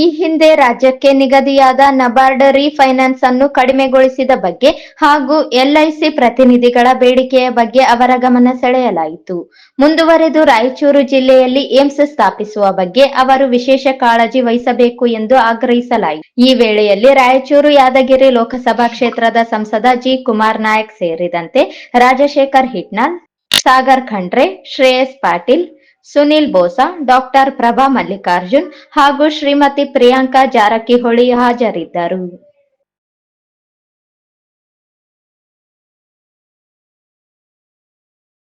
ಈ ಹಿಂದೆ ರಾಜ್ಯಕ್ಕೆ ನಿಗದಿಯಾದ ನಬಾರ್ಡ್ ರೀಫೈನಾನ್ಸ್ ಅನ್ನು ಕಡಿಮೆಗೊಳಿಸಿದ ಬಗ್ಗೆ ಹಾಗೂ ಎಲ್ಐಸಿ ಪ್ರತಿನಿಧಿಗಳ ಬೇಡಿಕೆಯ ಬಗ್ಗೆ ಅವರ ಗಮನ ಸೆಳೆಯಲಾಯಿತು. ಮುಂದುವರೆದು ರಾಯಚೂರು ಜಿಲ್ಲೆಯಲ್ಲಿ ಏಮ್ಸ್ ಸ್ಥಾಪಿಸುವ ಬಗ್ಗೆ ಅವರು ವಿಶೇಷ ಕಾಳಜಿ ವಹಿಸಬೇಕು ಎಂದು ಆಗ್ರಹಿಸಲಾಯಿತು. ಈ ವೇಳೆಯಲ್ಲಿ ರಾಯಚೂರು ಯಾದಗಿರಿ ಲೋಕಸಭಾ ಕ್ಷೇತ್ರದ ಸಂಸದ ಜಿ. ಕುಮಾರ್ ನಾಯಕ್ ಸೇರಿದಂತೆ ರಾಜಶೇಖರ್ ಹಿಟ್ನಾಲ್ ಸಾಗರ್ ಖಂಡ್ರೆ, ಶ್ರೇಯಸ್ ಪಾಟೀಲ್ ಸುನಿಲ್ ಬೋಸಾ ಡಾಕ್ಟರ್ ಪ್ರಭಾ ಮಲ್ಲಿಕಾರ್ಜುನ್ ಹಾಗೂ ಶ್ರೀಮತಿ ಪ್ರಿಯಾಂಕಾ ಜಾರಕಿಹೊಳಿ ಹಾಜರಿದ್ದರು.